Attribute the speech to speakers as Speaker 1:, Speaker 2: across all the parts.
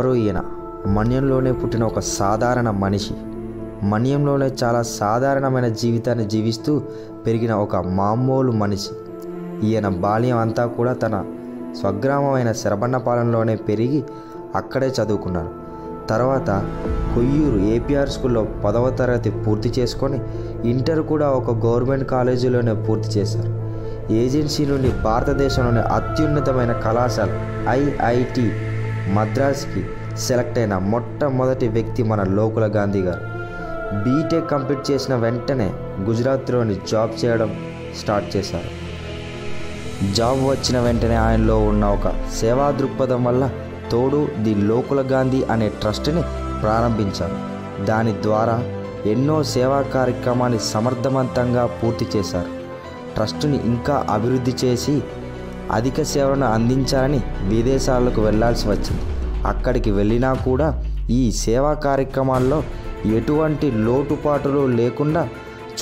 Speaker 1: ఎవరు ఈయన. మన్యంలోనే పుట్టిన ఒక సాధారణ మనిషి. మన్యంలోనే చాలా సాధారణమైన జీవితాన్ని జీవిస్తూ పెరిగిన ఒక మామూలు మనిషి. ఈయన బాల్యం అంతా కూడా తన స్వగ్రామమైన శరబన్నపాలెంలోనే పెరిగి అక్కడే చదువుకున్నాడు. తర్వాత కొయ్యూరు ఏపీఆర్ స్కూల్లో పదవ తరగతి పూర్తి చేసుకొని ఇంటర్ కూడా ఒక గవర్నమెంట్ కాలేజీలోనే పూర్తి చేశారు. ఏజెన్సీ నుండి భారతదేశంలోని అత్యున్నతమైన కళాశాల ఐఐటి మద్రాస్కి సెలెక్ట్ అయిన మొట్టమొదటి వ్యక్తి మన లోకుల గాంధీ గారు. బీటెక్ కంప్లీట్ చేసిన వెంటనే గుజరాత్లోని జాబ్ చేయడం స్టార్ట్ చేశారు. జాబ్ వచ్చిన వెంటనే ఆయనలో ఉన్న ఒక సేవా దృక్పథం వల్ల తోడు ది లోకుల గాంధీ అనే ట్రస్ట్ని ప్రారంభించారు. దాని ద్వారా ఎన్నో సేవా కార్యక్రమాన్ని సమర్థవంతంగా పూర్తి చేశారు. ట్రస్టుని ఇంకా అభివృద్ధి చేసి అధిక సేవలను అందించాలని విదేశాలకు వెళ్ళాల్సి వచ్చింది. అక్కడికి వెళ్ళినా కూడా ఈ సేవా కార్యక్రమాల్లో ఎటువంటి లోటుపాటులు లేకుండా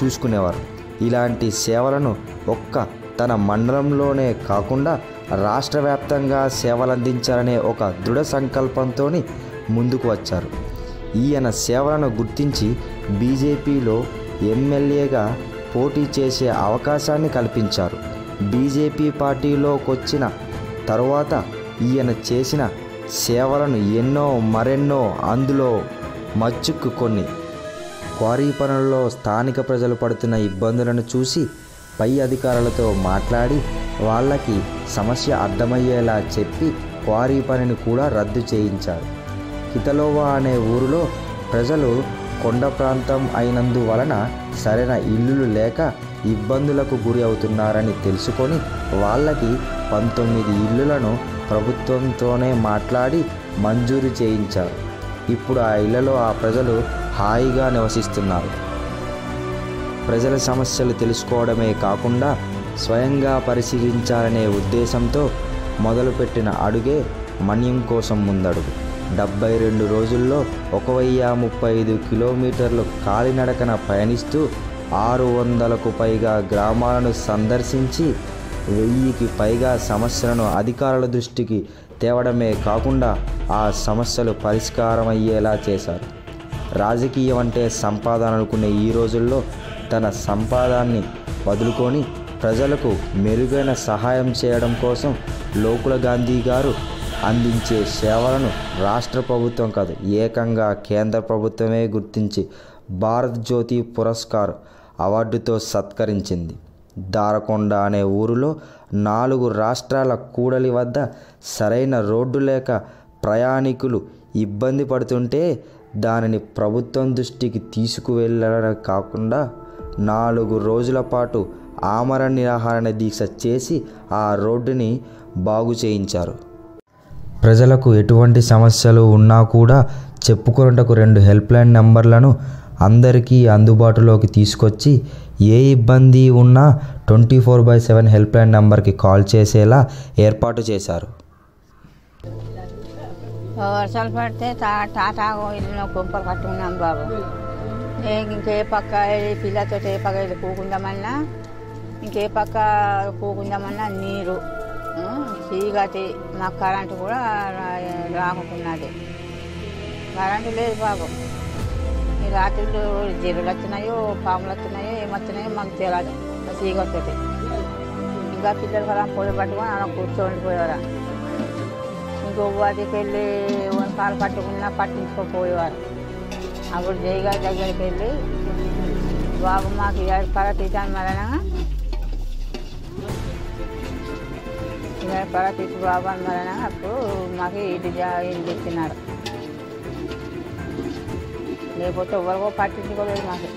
Speaker 1: చూసుకునేవారు. ఇలాంటి సేవలను ఒక్క తన మండలంలోనే కాకుండా రాష్ట్ర వ్యాప్తంగా సేవలందించాలనే ఒక దృఢ సంకల్పంతో ముందుకు వచ్చారు. ఈయన సేవలను గుర్తించి బీజేపీలో ఎమ్మెల్యేగా పోటీ చేసే అవకాశాన్ని కల్పించారు. బీజేపీ పార్టీలోకి వచ్చిన తరువాత ఈయన చేసిన సేవలను ఎన్నో మరెన్నో అందులో మచ్చుకు కొన్ని క్వారీ పనుల్లో స్థానిక ప్రజలు పడుతున్న ఇబ్బందులను చూసి పై అధికారులతో మాట్లాడి వాళ్ళకి సమస్య అర్థమయ్యేలా చెప్పి క్వారీ పనిని కూడా రద్దు చేయించారు. కితలోవా అనే ఊరిలో ప్రజలు కొండ ప్రాంతం అయినందువలన సరైన ఇల్లులు లేక ఇబ్బందులకు గురి అవుతున్నారని తెలుసుకొని వాళ్ళకి పంతొమ్మిది ఇళ్ళులను ప్రభుత్వంతోనే మాట్లాడి మంజూరు చేయించారు. ఇప్పుడు ఆ ఇళ్ళలో ఆ ప్రజలు హాయిగా నివసిస్తున్నారు. ప్రజల సమస్యలు తెలుసుకోవడమే కాకుండా స్వయంగా పరిశీలించాలనే ఉద్దేశంతో మొదలుపెట్టిన అడుగే మన్యం కోసం ముందడుగు. డెబ్బై రెండు రోజుల్లో ఒక వెయ్యి ముప్పై ఐదు కిలోమీటర్లు కాలినడకన పయనిస్తూ ఆరు వందలకు పైగా గ్రామాలను సందర్శించి వెయ్యికి పైగా సమస్యలను అధికారుల దృష్టికి తేవడమే కాకుండా ఆ సమస్యలు పరిష్కారమయ్యేలా చేశారు. రాజకీయం అంటే సంపాదన అనుకునే ఈ రోజుల్లో తన సంపాదాన్ని వదులుకొని ప్రజలకు మెరుగైన సహాయం చేయడం కోసం లోకుల గాంధీ గారు అందించే సేవలను రాష్ట్ర ప్రభుత్వం కాదు ఏకంగా కేంద్ర ప్రభుత్వమే గుర్తించి భారత్ జ్యోతి పురస్కార్ అవార్డుతో సత్కరించింది. దారకొండ అనే ఊరిలో నాలుగు రాష్ట్రాల కూడలి వద్ద సరైన రోడ్డు లేక ప్రయాణికులు ఇబ్బంది పడుతుంటే దానిని ప్రభుత్వం దృష్టికి తీసుకువెళ్ళడం కాకుండా నాలుగు రోజుల పాటు ఆమరణ నిరాహారణ దీక్ష చేసి ఆ రోడ్డుని బాగు చేయించారు. ప్రజలకు ఎటువంటి సమస్యలు ఉన్నా కూడా చెప్పుకున్నటకు రెండు హెల్ప్లైన్ నెంబర్లను అందరికీ అందుబాటులోకి తీసుకొచ్చి ఏ ఇబ్బంది ఉన్నా twenty four by seven help line నెంబర్కి కాల్ చేసేలా ఏర్పాటు చేశారు.
Speaker 2: వర్షాలు పడితే టాటా ఇల్లు కుంపలు కట్టుకున్నాం బాబు. ఇంకే పక్క పిల్లతో ఏ పక్క వెళ్ళి కూకుందామన్నా ఇంకే పక్క కూకుందామన్నా నీరు. చీకటి మా కరెంటు కూడా రాకుంటున్నది కరెంటు లేదు బాబు. ఈ రాత్రులు జీరులు వచ్చినాయో పాములు వచ్చినాయో ఏమొచ్చినాయో మాకు తెలియదు ఆ వస్తుంది ఇంకా పిల్లలు కూడా పొడి పట్టుకొని అలా కూర్చొని పోయేవారు. ఇంకో వాటికి వెళ్ళి పాలు పట్టుకున్నా పట్టించుకోపోయేవారు అప్పుడు జయగారి దగ్గరికి వెళ్ళి బాబు మాకు ఏడు పర తీసాను మరణ ఏడు పర తీసి బాబు అని మరణ అప్పుడు మాకు ఇటు జా- ఇంటి లేకపోతే ఎవరికో పట్టించుకోలేదు మాకు.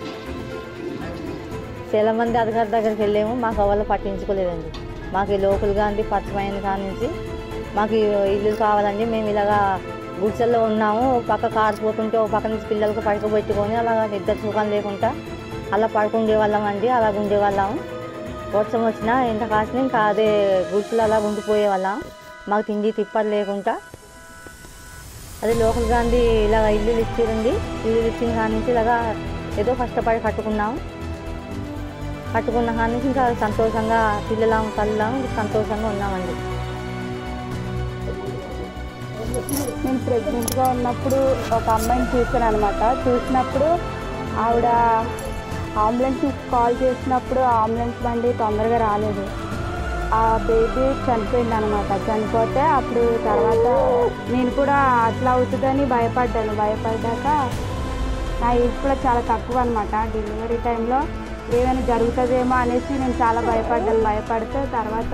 Speaker 3: చాలా మంది అధికారి దగ్గరికి వెళ్ళాము మాకు ఎవరు పట్టించుకోలేదండి. మాకు ఈ లోకల్ కానీ పచ్చమైన కాడ నుంచి మాకు ఇల్లు కావాలండి మేము ఇలాగా గుడిసెల్లో ఉన్నాము ఒక పక్క కార్స్ పోతుంటే ఒక పక్క నుంచి పిల్లలకు పడుకోబెట్టుకొని అలాగా నిద్ర సుఖం లేకుండా అలా పడుకుండే వాళ్ళం అండి అలా ఉండేవాళ్ళం వర్షం వచ్చినా ఎంత కాసిన ఇంకా అదే గుడిసెలు అలా ఉండిపోయే వాళ్ళం. మాకు తిండి తిప్పలు లేకుండా అది లోకల్ గాంధీ ఇలాగ ఇల్లు ఇచ్చిరండి. ఇల్లు ఇచ్చిన కాడి నుంచి ఇలాగా ఏదో కష్టపడి కట్టుకున్నాం. కట్టుకున్న కాడి నుంచి ఇంకా సంతోషంగా పిల్లలం తల్లం సంతోషంగా ఉన్నామండి.
Speaker 4: నేను ప్రెగ్నెంట్గా ఉన్నప్పుడు ఒక అమ్మాయిని చూసాను అనమాట చూసినప్పుడు ఆవిడ అంబులెన్స్ కాల్ చేసినప్పుడు అంబులెన్స్ బండి తొందరగా రాలేదు. ఆ బేబీ చనిపోయింది అనమాట చనిపోతే అప్పుడు తర్వాత నేను కూడా అట్లా అవుతుందని భయపడ్డాను. భయపడ్డాక నా ఏజ్ కూడా చాలా తక్కువ అనమాట డెలివరీ టైంలో ఏమైనా జరుగుతుందేమో అనేసి నేను చాలా భయపడ్డాను. భయపడితే తర్వాత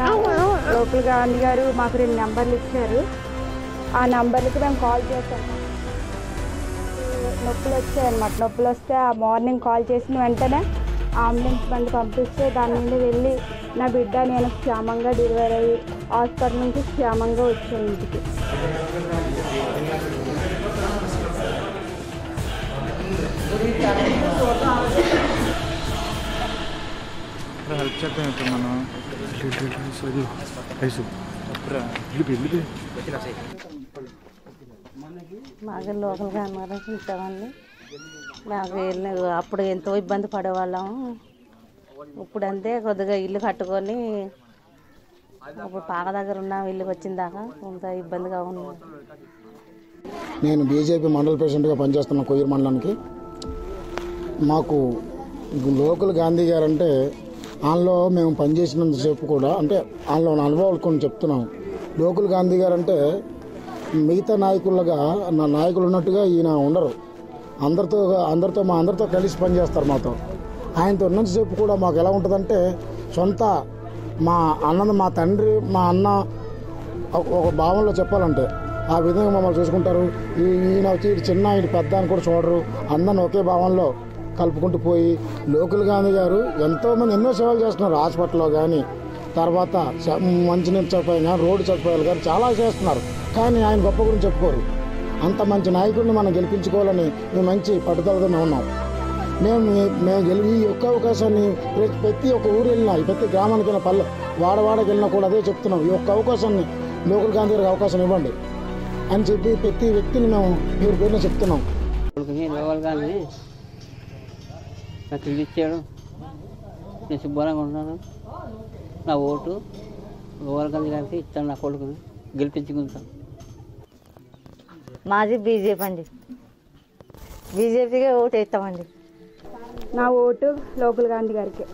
Speaker 4: లోకల్ గాంధీ గారు మాకు రెండు నెంబర్లు ఇచ్చారు. ఆ నెంబర్లకి మేము కాల్ చేసాము నొప్పులు వచ్చాయి అనమాట నొప్పులు వస్తే ఆ మార్నింగ్ కాల్ చేసిన వెంటనే అంబులెన్స్ బండి పంపిస్తే దాని నుండి వెళ్ళి నా బిడ్డ నేను క్షేమంగా డెలివరీ అయ్యి హాస్పిటల్ నుంచి క్షేమంగా వచ్చాను ఇంటికి.
Speaker 5: హెల్ప్ చేద్దాం ఇప్పుడు మనం.
Speaker 3: మాకు లోకల్ కనబడి చూసామండి మాకు అప్పుడు ఎంతో ఇబ్బంది పడేవాళ్ళం. ఇప్పుడు అంతే కొద్దిగా ఇల్లు కట్టుకొని ఇప్పుడు పాక దగ్గర ఉన్నాం ఇల్లుకి వచ్చిన దాకా కొంత ఇబ్బందిగా ఉంది.
Speaker 6: నేను బీజేపీ మండల ప్రెసిడెంట్గా పనిచేస్తున్న కొయ్యూరు మండలానికి. మాకు లోకల్ గాంధీ గారు అంటే ఆయనలో మేము పనిచేసినంతసేపు కూడా అంటే ఆయనలో ఉన్న అనుభవాలు కొన్ని చెప్తున్నాం లోకల్ గాంధీ గారు అంటే మిగతా నాయకులుగా నా నాయకులు ఉన్నట్టుగా ఈయన ఉండరు. అందరితో అందరితో మా అందరితో కలిసి పనిచేస్తారు మాతో. ఆయనతో ఉన్నంతసేపు కూడా మాకు ఎలా ఉంటుందంటే సొంత మా అన్నది మా తండ్రి మా అన్న ఒక- భావంలో చెప్పాలంటే ఆ విధంగా మమ్మల్ని చూసుకుంటారు. ఈ- ఈయన వచ్చి చిన్న ఈయన పెద్ద అని కూడా చూడరు. అందరిని ఒకే భావంలో కలుపుకుంటూ పోయి లోకల్ గాంధీ గారు ఎంతోమంది ఎన్నో సేవలు చేస్తున్నారు. హాస్పిటల్లో కానీ తర్వాత మంచినీరు సదుపాయం కానీ రోడ్డు సదుపాయాలు కానీ చాలా చేస్తున్నారు. కానీ ఆయన గొప్ప గురించి చెప్పుకోరు. అంత మంచి నాయకుడిని మనం గెలిపించుకోవాలని మేము మంచి పట్టుదలతో మేము ఉన్నాం మేము మేము గెలిపి ఈ ఒక్క అవకాశాన్ని ప్రతి- ప్రతి ఒక్క ఊరు వెళ్ళినా ప్రతి గ్రామానికి వెళ్ళిన పల్లె వాడవాడకి వెళ్ళినా కూడా అదే చెప్తున్నాం. ఈ ఒక్క అవకాశాన్ని లోకల్ గాంధీ గారికి అవకాశం ఇవ్వండి అని చెప్పి ప్రతి వ్యక్తిని మేము పేరు పేరున చెప్తున్నాం.
Speaker 7: లోకల్ నాకు ఇచ్చాడు. నేను శుభ్రంగా ఉన్నాను. నా ఓటు లోకల్ గాంధీ గారికి ఇస్తాను నా కొడుకుని గెలిపించుకుంటాను.
Speaker 3: మాది బీజేపీ అండి. బీజేపీకే ఓటు వేస్తామండి.
Speaker 4: నా ఓటు లోకల్ గాంధీ గారికి.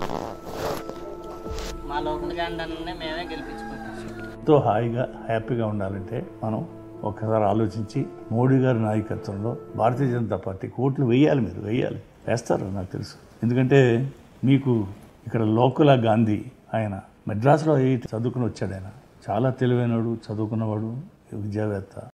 Speaker 7: మా లోకల్ గాంధీ మేమే గెలిపించుకుంటాం.
Speaker 8: ఎంతో హాయిగా హ్యాపీగా ఉండాలంటే మనం ఒక్కసారి ఆలోచించి మోడీ గారి నాయకత్వంలో భారతీయ జనతా పార్టీ ఓట్లు వేయాలి మీరు వేయాలి. వేస్తారు నాకు తెలుసు. ఎందుకంటే మీకు ఇక్కడ లోకల గాంధీ ఆయన మెడ్రాస్లో చదువుకుని వచ్చాడు ఆయన. చాలా తెలివైనవాడు చదువుకున్నవాడు విద్యావేత్త.